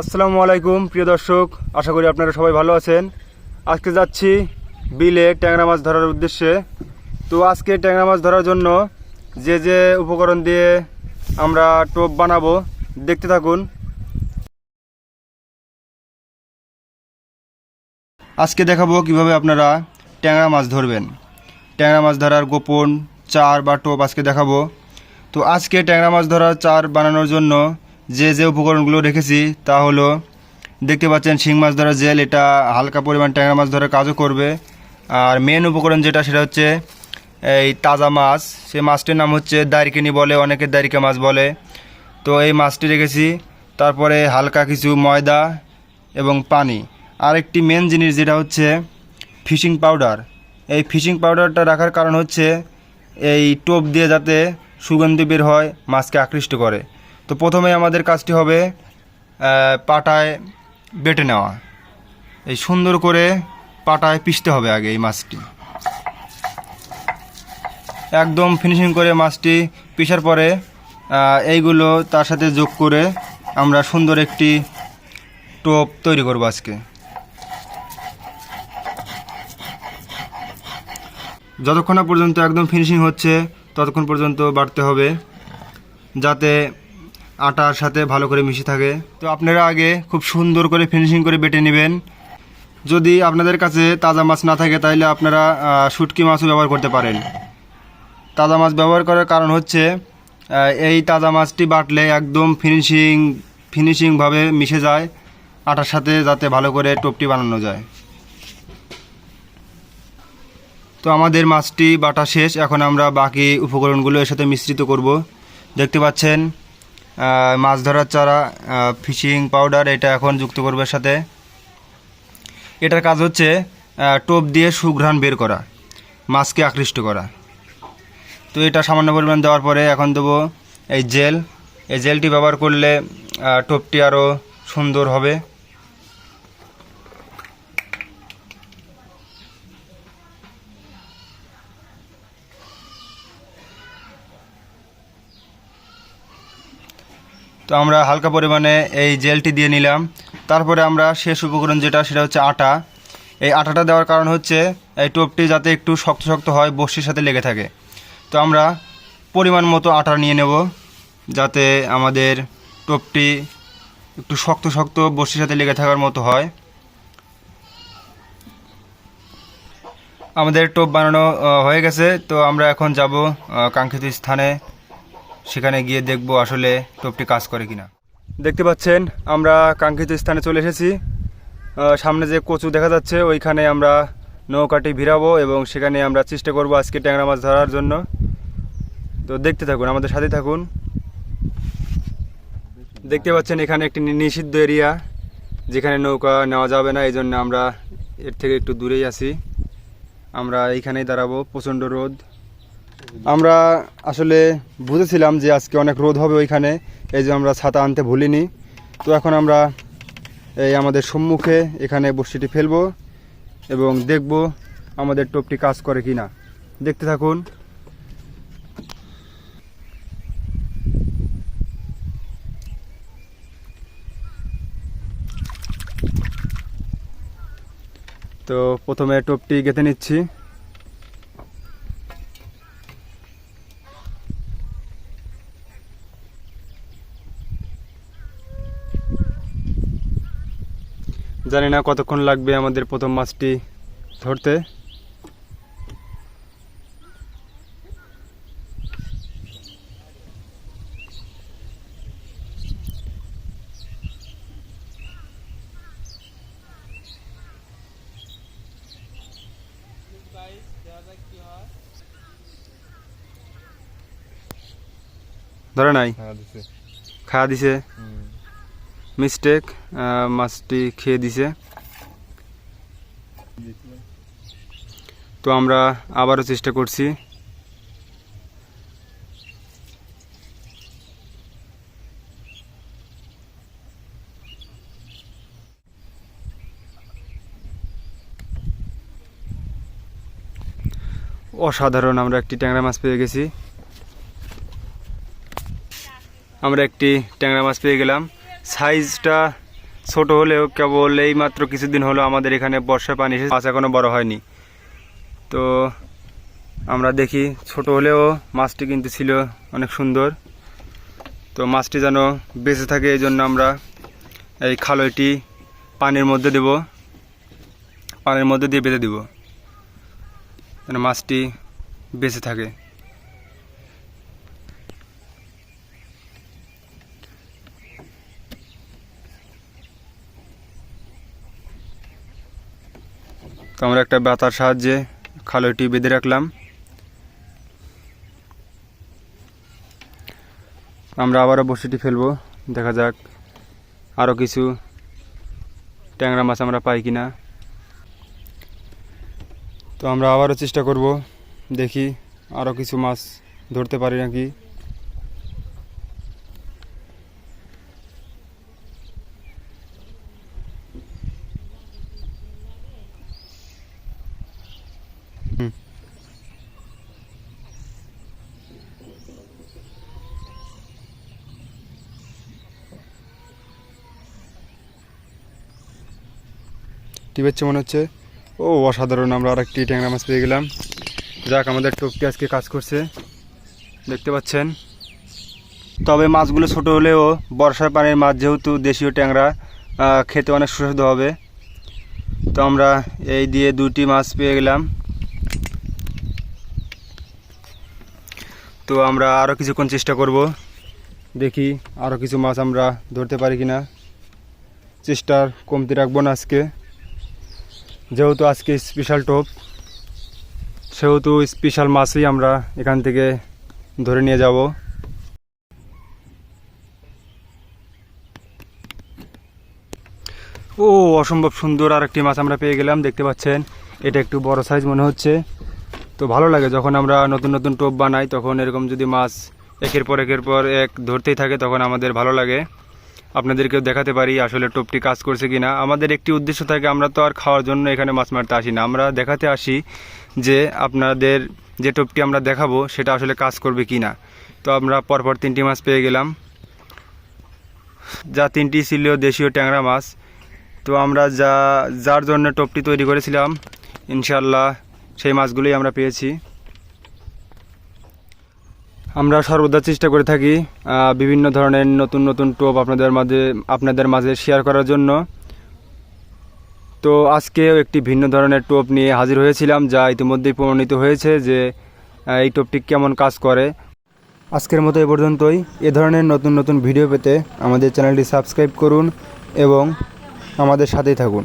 আসসালামু আলাইকুম, প্রিয় দর্শক। আশা করি আপনারা সবাই ভালো আছেন। আজকে যাচ্ছি বিলে ট্যাংরা মাছ ধরার উদ্দেশ্যে। তো আজকে ট্যাংরা মাছ ধরার জন্য যে যে উপকরণ দিয়ে আমরা টোপ বানাবো, দেখতে থাকুন। আজকে দেখাবো কীভাবে আপনারা ট্যাংরা মাছ ধরবেন। ট্যাংরা মাছ ধরার গোপন চার বা টোপ আজকে দেখাবো। তো আজকে ট্যাংরা মাছ ধরার চার বানানোর জন্য যে যে উপকরণগুলো রেখেছি তা হলো, দেখতে পাচ্ছেন শিং মাছ ধরার জেল, এটা হালকা পরিমাণ ট্যাংরা মাছ ধরার কাজও করবে। আর মেন উপকরণ যেটা, সেটা হচ্ছে এই তাজা মাছ। সেই মাছটির নাম হচ্ছে দারিকিনি বলে, অনেকে দারিকা মাছ বলে। তো এই মাছটি রেখেছি, তারপরে হালকা কিছু ময়দা এবং পানি। আরেকটি মেন জিনিস যেটা হচ্ছে ফিশিং পাউডার এই ফিশিং পাউডারটা রাখার কারণ হচ্ছে, এই টোপ দিয়ে যাতে সুগন্ধি বের হয়, মাছকে আকৃষ্ট করে। তো প্রথমে আমাদের কাজটি হবে পাটায় বেটে নেওয়া। এই সুন্দর করে পাটায় পিষতে হবে আগে এই মাছটি। একদম ফিনিশিং করে মাছটি পিষার পরে এইগুলো তার সাথে যোগ করে আমরা সুন্দর একটি টোপ তৈরি করব আজকে। যতক্ষণ না পর্যন্ত একদম ফিনিশিং হচ্ছে, ততক্ষণ পর্যন্ত বাড়তে হবে, যাতে আটার সাথে ভালো করে মিশে থাকে। তো আপনারা আগে খুব সুন্দর করে ফিনিশিং করে বেটে নেবেন। যদি আপনাদের কাছে তাজা মাছ না থাকে, তাহলে আপনারা শুটকি মাছও ব্যবহার করতে পারেন। তাজা মাছ ব্যবহার করার কারণ হচ্ছে এই তাজা মাছটি বাটলে একদম ফিনিশিং ফিনিশিংভাবে মিশে যায়, আটার সাথে যাতে ভালো করে টোপটি বানানো যায়। তো আমাদের মাছটি বাটা শেষ। এখন আমরা বাকি উপকরণগুলো এর সাথে মিশ্রিত করব। দেখতে পাচ্ছেন মাছ ধরার চারা ফিশিং পাউডার, এটা এখন যুক্ত করবে সাথে। এটার কাজ হচ্ছে টোপ দিয়ে সুঘ্রাণ বের করা, মাছকে আকৃষ্ট করা। তো এটা সামান্য পরিমাণ দেওয়ার পরে এখন দেবো এই জেল। এই জেলটি ব্যবহার করলে টোপটি আরও সুন্দর হবে। তো আমরা হালকা পরিমাণে এই জেলটি দিয়ে নিলাম। তারপরে আমরা শেষ উপকরণ যেটা, সেটা হচ্ছে আটা। এই আটাটা দেওয়ার কারণ হচ্ছে এই টোপটি যাতে একটু শক্ত শক্ত হয় বর্ষির সাথে লেগে থাকে। তো আমরা পরিমাণ মতো আটা নিয়ে নেব, যাতে আমাদের টোপটি একটু শক্ত শক্ত বর্ষির সাথে লেগে থাকার মতো হয়। আমাদের টোপ বানানো হয়ে গেছে। তো আমরা এখন যাব কাঙ্ক্ষিত স্থানে। সেখানে গিয়ে দেখব আসলে টোপটি কাজ করে কিনা। দেখতে পাচ্ছেন, আমরা কাঙ্ক্ষিত স্থানে চলে এসেছি। সামনে যে কচু দেখা যাচ্ছে, ওইখানে আমরা নৌকাটি ভিড়াবো এবং সেখানে আমরা চেষ্টা করব আজকে ট্যাংরা মাছ ধরার জন্য। তো দেখতে থাকুন, আমাদের সাথে থাকুন। দেখতে পাচ্ছেন, এখানে একটি নিষিদ্ধ এরিয়া, যেখানে নৌকা নেওয়া যাবে না এই জন্য আমরা এর থেকে একটু দূরেই আছি। আমরা এইখানেই দাঁড়াবো, প্রচণ্ড রোদ। আমরা আসলে বুঝেছিলাম যে আজকে অনেক রোদ হবে ওইখানে, এই যে আমরা ছাতা আনতে ভুলিনি। তো এখন আমরা এই আমাদের সম্মুখে এখানে বর্ষিটি ফেলব এবং দেখব আমাদের টোপটি কাজ করে কি না দেখতে থাকুন। তো প্রথমে টোপটি গেঁথে নিচ্ছি। জানি না কতক্ষণ লাগবে আমাদের প্রথম মাছটি ধরতে। ধরে নাই? খাওয়া দিছে। মিস্টেক মাছটি খেয়ে দিছে। তো আমরা আবারও চেষ্টা করছি। অসাধারণ, আমরা একটি ট্যাংরা মাছ পেয়ে গেছি। আমরা একটি ট্যাংরা মাছ পেয়ে গেলাম। সাইজটা ছোট হলেও কেবল এই মাত্র কিছুদিন হলো আমাদের এখানে বর্ষা পানি এসে মাছ এখনও বড় হয়নি। তো আমরা দেখি ছোট হলেও মাছটি কিন্তু ছিল অনেক সুন্দর। তো মাছটি যেন বেঁচে থাকে এই জন্য আমরা এই খালইটি পানির মধ্যে দেব, পানির মধ্যে দিয়ে বেঁধে দেব, যেন মাছটি বেঁচে থাকে। তো আমরা একটা বেতার সাহায্যে খালইটি বেঁধে রাখলাম। আমরা আবারও বসিটি ফেলব, দেখা যাক আরও কিছু ট্যাংরা মাছ আমরা পাই কিনা। তো আমরা আবারও চেষ্টা করব, দেখি আরও কিছু মাছ ধরতে পারি নাকি। টিপেচ্ছে মনে হচ্ছে। ও, অসাধারণ, আমরা আর একটি ট্যাংরা মাছ পেয়ে গেলাম। যাক, আমাদের টোপটি আজকে কাজ করছে। দেখতে পাচ্ছেন। তবে মাছগুলো ছোট হলেও বর্ষার পানির মাছ যেহেতু দেশীয় ট্যাংরা খেতে অনেক সুস্বাদু হবে। তো আমরা এই দিয়ে দুটি মাছ পেয়ে গেলাম। তো আমরা আরও কিছুক্ষণ চেষ্টা করব। দেখি আরও কিছু মাছ আমরা ধরতে পারি কিনা। চেষ্টার কমতি রাখব না আজকে। যেহেতু আজকে স্পেশাল টোপ, সেহেতু স্পেশাল মাছই আমরা এখান থেকে ধরে নিয়ে যাব। ও, অসম্ভব সুন্দর আর একটি মাছ আমরা পেয়ে গেলাম, দেখতে পাচ্ছেন। এটা একটু বড় সাইজ মনে হচ্ছে। তো ভালো লাগে, যখন আমরা নতুন নতুন টোপ বানাই, তখন এরকম যদি মাছ একের পর একের পর এক ধরতেই থাকে, তখন আমাদের ভালো লাগে। আপনাদেরকেও দেখাতে পারি আসলে টোপটি কাজ করছে কি না আমাদের একটি উদ্দেশ্য থাকে, আমরা তো আর খাওয়ার জন্য এখানে মাছ মারতে আসি না। আমরা দেখাতে আসি যে আপনাদের যে টোপটি আমরা দেখাবো, সেটা আসলে কাজ করবে কি না তো আমরা পরপর তিনটি মাছ পেয়ে গেলাম। যা তিনটি ছিল দেশীয় ট্যাংরা মাছ। তো আমরা যা, যার জন্য টোপটি তৈরি করেছিলাম ইনশাল্লাহ সেই মাছগুলোই আমরা পেয়েছি। আমরা সর্বদা চেষ্টা করে থাকি বিভিন্ন ধরনের নতুন নতুন টোপ আপনাদের মাঝে আপনাদের মাঝে শেয়ার করার জন্য। তো আজকেও একটি ভিন্ন ধরনের টোপ নিয়ে হাজির হয়েছিলাম, যা ইতিমধ্যেই প্রমাণিত হয়েছে যে এই টোপটি কেমন কাজ করে। আজকের মতো এ পর্যন্তই। এ ধরনের নতুন নতুন ভিডিও পেতে আমাদের চ্যানেলটি সাবস্ক্রাইব করুন এবং আমাদের সাথেই থাকুন।